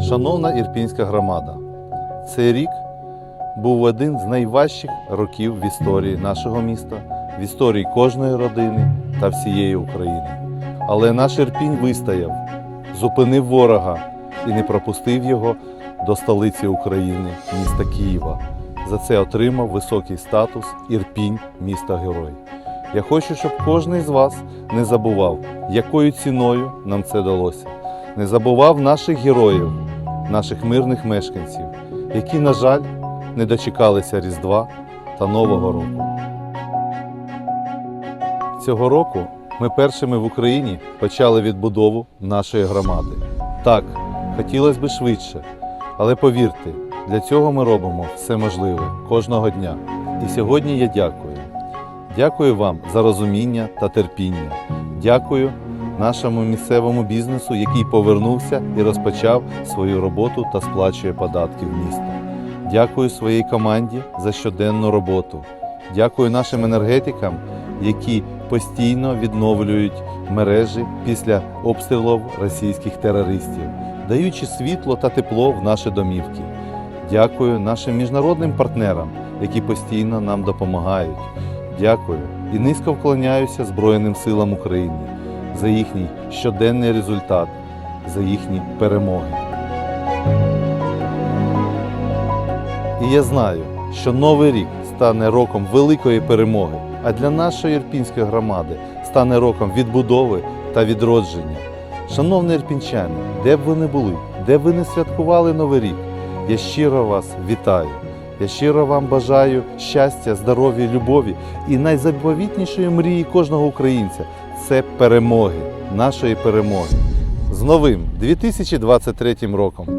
Шановна Ірпінська громада, цей рік був один з найважчих років в історії нашого міста, в історії кожної родини та всієї України. Але наш Ірпінь вистояв, зупинив ворога і не пропустив його до столиці України, міста Києва. За це отримав високий статус Ірпінь, міста Герой. Я хочу, щоб кожен з вас не забував, якою ціною нам це далося. Не забував наших героїв, наших мирних мешканців, які, на жаль, не дочекалися Різдва та Нового року. Цього року ми першими в Україні почали відбудову нашої громади. Так, хотілося б швидше, але повірте, для цього ми робимо все можливе кожного дня. І сьогодні я дякую. Дякую вам за розуміння та терпіння. Дякую нашому місцевому бізнесу, який повернувся і розпочав свою роботу та сплачує податки в місто. Дякую своїй команді за щоденну роботу. Дякую нашим енергетикам, які постійно відновлюють мережі після обстрілів російських терористів, даючи світло та тепло в наші домівки. Дякую нашим міжнародним партнерам, які постійно нам допомагають. Дякую і низько вклоняюся Збройним силам України за їхній щоденний результат, за їхні перемоги. І я знаю, що новий рік стане роком великої перемоги, а для нашої ірпінської громади стане роком відбудови та відродження. Шановні ірпінчани, де б ви не були, де б ви не святкували Новий рік, я щиро вас вітаю. Я щиро вам бажаю щастя, здоров'я, любові і найзаповітнішої мрії кожного українця це перемоги, нашої перемоги. З новим 2023 роком!